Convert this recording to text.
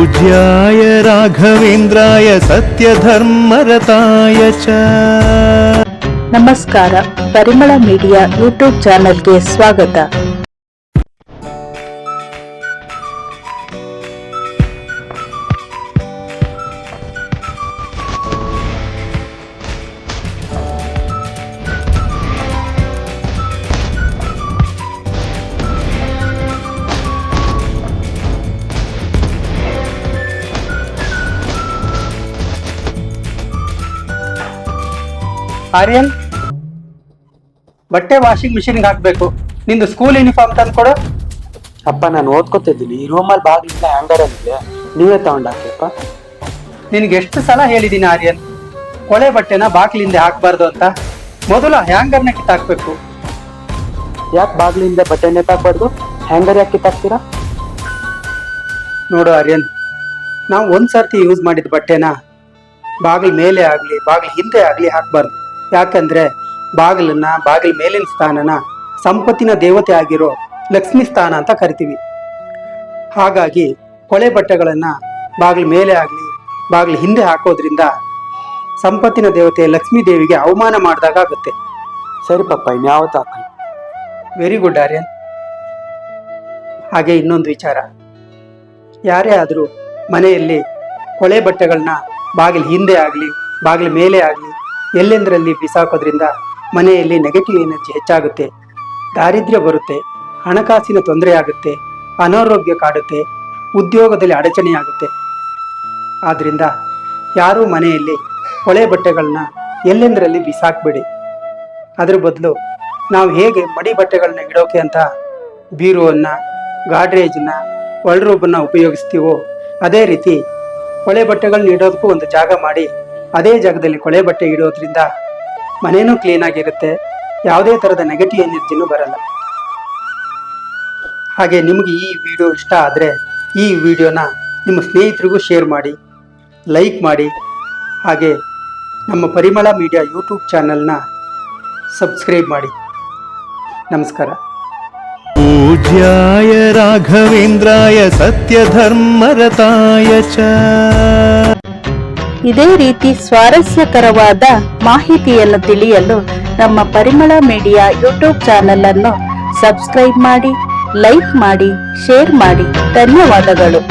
पूज्याय राघवेन्द्राय सत्यधर्मरताय च ನಮಸ್ಕಾರ ಪರಿಮಳ ಮೀಡಿಯಾ ಯೂಟ್ಯೂಬ್ ಚಾನೆಲ್ಗೆ ಸ್ವಾಗತ ಆರ್ಯನ್ ಬಟ್ಟೆ ವಾಷಿಂಗ್ ಮಿಷಿನ್ಗೆ ಹಾಕ್ಬೇಕು. ನಿಂದು ಸ್ಕೂಲ್ ಯೂನಿಫಾರ್ಮ್ ತಂದು ಕೊಡು. ಅಪ್ಪ ನಾನು ಓದ್ಕೊತಿದ್ದೀನಿ ಈ ರೂಮಲ್ಲಿ ಬಾಗಿಲಿಂದ ಹ್ಯಾಂಗರ್ ಇದೆ. ನೀವೇ ತಗೊಂಡಾಕಿಯಪ್ಪ ನಿನ್ಗೆ ಎಷ್ಟು ಸಲ ಹೇಳಿದ್ದೀನಿ ಆರ್ಯನ್ ಕೊಳೆ ಬಟ್ಟೆನ ಬಾಗಿಲಿಂದ ಹಾಕ್ಬಾರ್ದು ಅಂತ. ಮೊದಲು ಹ್ಯಾಂಗರ್ನ ಕಿತ್ತಾಕ್ಬೇಕು. ಯಾಕೆ ಬಾಗಿಲಿಂದ ಬಟ್ಟೆ ಹಾಕ್ಬಾರ್ದು ಹ್ಯಾಂಗರ್ ಯಾಕೆ ಕಿತ್ತಾಕ್ತೀರಾ? ನೋಡು ಆರ್ಯನ್ ನಾವು ಒಂದ್ಸರ್ತಿ ಯೂಸ್ ಮಾಡಿದ ಬಟ್ಟೆನ ಬಾಗಿಲು ಮೇಲೆ ಆಗಲಿ ಬಾಗಿಲು ಹಿಂದೆ ಆಗಲಿ ಹಾಕ್ಬಾರ್ದು. ಯಾಕಂದ್ರೆ ಬಾಗಿಲನ್ನ ಬಾಗಿಲ ಮೇಲಿನ ಸ್ಥಾನನ ಸಂಪತ್ತಿನ ದೇವತೆ ಆಗಿರೋ ಲಕ್ಷ್ಮಿ ಸ್ಥಾನ ಅಂತ ಕರಿತೀವಿ. ಹಾಗಾಗಿ ಕೊಳೆ ಬಟ್ಟೆಗಳನ್ನ ಬಾಗಿಲ ಮೇಲೆ ಆಗಲಿ ಬಾಗಿಲ ಹಿಂದೆ ಹಾಕೋದ್ರಿಂದ ಸಂಪತ್ತಿನ ದೇವತೆ ಲಕ್ಷ್ಮೀ ದೇವಿಗೆ ಅವಮಾನ ಮಾಡಿದಾಗ ಆಗುತ್ತೆ. ಸರಿ ಪಪ್ಪ ಇನ್ಯಾವತ್ತು ಹಾಕಲ್ಲ. ವೆರಿ ಗುಡ್ ಆರ್ಯನ್ ಹಾಗೆ ಇನ್ನೊಂದು ವಿಚಾರ. ಯಾರೇ ಆದರೂ ಮನೆಯಲ್ಲಿ ಕೊಳೆ ಬಟ್ಟೆಗಳನ್ನ ಬಾಗಿಲು ಹಿಂದೆ ಆಗಲಿ ಬಾಗಿಲು ಮೇಲೆ ಆಗಲಿ ಎಲ್ಲೆಂದರಲ್ಲಿ ಬಿಸಾಕೋದ್ರಿಂದ ಮನೆಯಲ್ಲಿ ನೆಗೆಟಿವ್ ಎನರ್ಜಿ ಹೆಚ್ಚಾಗುತ್ತೆ. ದಾರಿದ್ರ್ಯ ಬರುತ್ತೆ, ಹಣಕಾಸಿನ ತೊಂದರೆ ಆಗುತ್ತೆ ಅನಾರೋಗ್ಯ ಕಾಡುತ್ತೆ, ಉದ್ಯೋಗದಲ್ಲಿ ಅಡಚಣೆಯಾಗುತ್ತೆ. ಆದ್ದರಿಂದ ಯಾರೂ ಮನೆಯಲ್ಲಿ ಕೊಳೆ ಬಟ್ಟೆಗಳನ್ನ ಎಲ್ಲೆಂದರಲ್ಲಿ ಬಿಸಾಕ್ಬೇಡಿ. ಅದ್ರ ಬದಲು ನಾವು ಹೇಗೆ ಮಡಿ ಬಟ್ಟೆಗಳನ್ನ ಇಡೋಕೆ ಅಂತ ಬೀರುವನ್ನ, ಗಾಡ್ರೇಜ್ನ ಒಳರೂಬನ್ನು ಉಪಯೋಗಿಸ್ತೀವೋ, ಅದೇ ರೀತಿ ಕೊಳೆ ಬಟ್ಟೆಗಳನ್ನ ಇಡೋದಕ್ಕೂ ಒಂದು ಜಾಗ ಮಾಡಿ ಅದೇ ಜಾಗದಲ್ಲಿ ಕೊಳೆ ಬಟ್ಟೆ ಇಡೋದ್ರಿಂದ ಮನೇನೂ ಕ್ಲೀನ್ ಆಗಿರುತ್ತೆ ಯಾವುದೇ ಥರದ ನೆಗೆಟಿವ್ ಎನರ್ಜಿನೂ ಬರಲ್ಲ ಹಾಗೆ ನಿಮಗೆ ಈ ವಿಡಿಯೋ ಇಷ್ಟ ಆದರೆ ಈ ವಿಡಿಯೋನ ನಿಮ್ಮ ಸ್ನೇಹಿತರಿಗೂ ಶೇರ್ ಮಾಡಿ ಲೈಕ್ ಮಾಡಿ ಹಾಗೆ ನಮ್ಮ ಪರಿಮಳ ಮೀಡಿಯಾ ಯೂಟ್ಯೂಬ್ ಚಾನಲ್ನ ಸಬ್ಸ್ಕ್ರೈಬ್ ಮಾಡಿ ನಮಸ್ಕಾರ पूज्याय राघवेन्द्राय सत्यधर्मरताय च ಇದೇ ರೀತಿ ಸ್ವಾರಸ್ಯಕರವಾದ ಮಾಹಿತಿಯನ್ನು ತಿಳಿಯಲು ನಮ್ಮ ಪರಿಮಳ ಮೀಡಿಯಾ ಯೂಟ್ಯೂಬ್ ಚಾನೆಲ್ ಅನ್ನು ಸಬ್ಸ್ಕ್ರೈಬ್ ಮಾಡಿ, ಲೈಕ್ ಮಾಡಿ, ಶೇರ್ ಮಾಡಿ. ಧನ್ಯವಾದಗಳು.